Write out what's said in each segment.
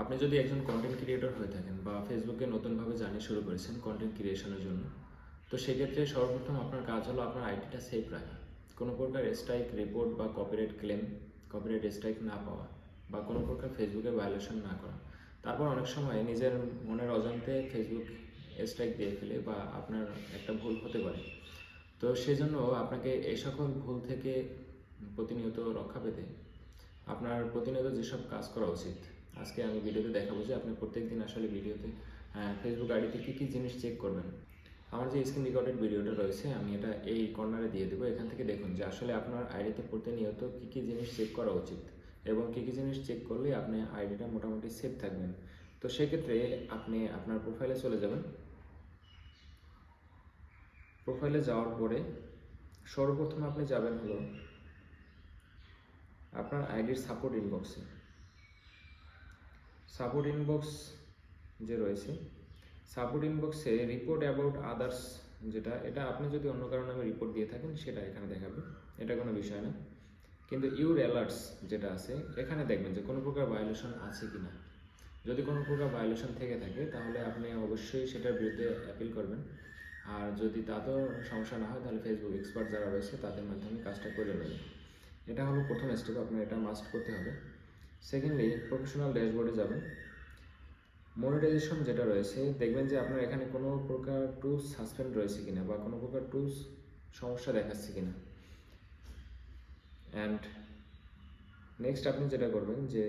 আপনি যদি একজন কন্টেন্ট ক্রিয়েটর হয়ে থাকেন বা ফেসবুকে নতুনভাবে জার্নি শুরু করেছেন কন্টেন্ট ক্রিয়েশনের জন্য, তো সেক্ষেত্রে সর্বপ্রথম আপনার কাজ হলো আপনার আইডিটা সেফ রাখা। কোনো প্রকার স্ট্রাইক রিপোর্ট বা কপিরাইট ক্লেম কপিরাইট স্ট্রাইক না পাওয়া বা কোনো প্রকার ফেসবুকে ভায়োলেশন না করা। তারপর অনেক সময় নিজের মনের অজান্তে ফেসবুক স্ট্রাইক দিয়ে ফেলে বা আপনার একটা ভুল হতে পারে। তো সেজন্য আপনাকে এই সকল ভুল থেকে প্রতিনিয়ত রক্ষা পেতে, আপনার প্রতিনিয়ত যেসব কাজ করা উচিত আজকে আমি ভিডিওতে দেখাবো যে আপনি প্রত্যেকদিন আসলে ভিডিওতে ফেসবুক আইডিতে কী কী জিনিস চেক করবেন। আমার যে স্ক্রিন রেকর্ডেড ভিডিওটা রয়েছে, আমি এটা এই কর্নারে দিয়ে দেবো। এখান থেকে দেখুন যে আসলে আপনার আইডিতে প্রতিনিয়ত কী কী জিনিস চেক করা উচিত এবং কী কী জিনিস চেক করলে আপনি আইডিটা মোটামুটি সেফ থাকবেন। তো সেক্ষেত্রে আপনি আপনার প্রোফাইলে চলে যাবেন। প্রোফাইলে যাওয়ার পরে সর্বপ্রথম আপনি যাবেন হলো আপনার আইডির সাপোর্ট ইনবক্সে সাপোর্ট ইনবক্স যে রয়েছে সাপোর্ট ইনবক্সে রিপোর্ট অ্যাবাউট আদার্স যেটা, এটা আপনি যদি অন্য কারও নামে রিপোর্ট দিয়ে থাকেন, সেটা এখানে দেখাবে, এটা কোনো বিষয় না। কিন্তু ইউর অ্যালার্টস যেটা আছে, এখানে দেখবেন যে কোনো প্রকার ভায়োলেশন আছে কি না যদি কোনো প্রকার ভায়োলেশন থেকে থাকে, তাহলে আপনি অবশ্যই সেটার বিরুদ্ধে অ্যাপিল করবেন। আর যদি তাতেও সমস্যা না হয়, তাহলে ফেসবুক এক্সপার্ট যারা রয়েছে, তাদের মাধ্যমে কাজটা করে নেবেন। এটা হলো প্রথম স্টেপ আপনার এটা মাস্ট করতে হবে। সেকেন্ডলি প্রফেশনাল ড্যাশবোর্ডে যাবেন। মনিটাইজেশন যেটা রয়েছে, দেখবেন যে আপনার এখানে কোনো প্রকার টুলস সাসপেন্ড রয়েছে কিনা বা কোনো প্রকার টুলস সমস্যা দেখাচ্ছে কিনা। অ্যান্ড নেক্সট আপনি যেটা করবেন যে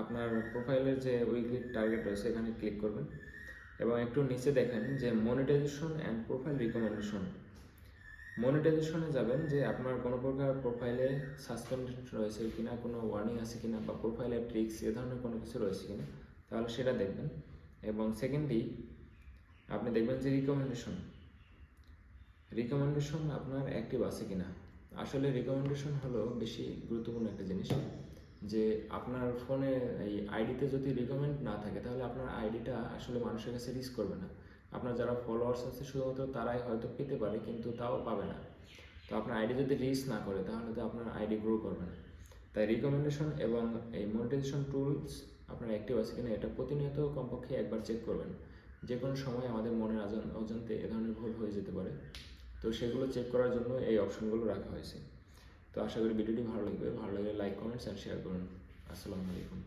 আপনার প্রোফাইলের যে উইকলি টার্গেট রয়েছে, এখানে ক্লিক করবেন এবং একটু নিচে দেখেন যে মনিটাইজেশন অ্যান্ড প্রোফাইল রিকমেন্ডেশন মনিটাইজেশনে যাবেন যে আপনার কোনো প্রকার প্রোফাইলে সাসপেন্ড রয়েছে কিনা, কোনো ওয়ার্নিং আছে কিনা বা প্রোফাইলে ট্রিক্স এ ধরনের কোনো কিছু রয়েছে কিনা, তাহলে সেটা দেখবেন। এবং সেকেন্ডলি আপনি দেখবেন যে রিকমেন্ডেশন রিকমেন্ডেশন আপনার অ্যাক্টিভ আছে কিনা। আসলে রিকমেন্ডেশন হলো বেশি গুরুত্বপূর্ণ একটা জিনিস, যে আপনার ফোনে এই আইডিতে যদি রিকমেন্ড না থাকে, তাহলে আপনার আইডিটা আসলে মানুষের কাছে রিচ করবে না। আপনার যারা ফলোয়ার্স আছে শুধুমাত্র তারাই হয়তো পেতে পারে, কিন্তু তাও পাবে না। তো আপনার আইডি যদি রিচ না করে, তাহলে তো আপনার আইডি গ্রো করবে না। তাই রিকমেন্ডেশন এবং এই মনিটাইজেশন টুলস আপনার অ্যাক্টিভ আছে কিনা, এটা প্রতিনিয়ত কমপক্ষে একবার চেক করবেন। যে কোনো সময় আমাদের মনের অজান- অজান্তে এ ধরনের ভুল হয়ে যেতে পারে। তো সেগুলো চেক করার জন্য এই অপশনগুলো রাখা হয়েছে। তো আশা করি ভিডিওটি ভালো লাগবে। ভালো লাগলে লাইক কমেন্টস অ্যান্ড শেয়ার করুন। আসসালামু আলাইকুম।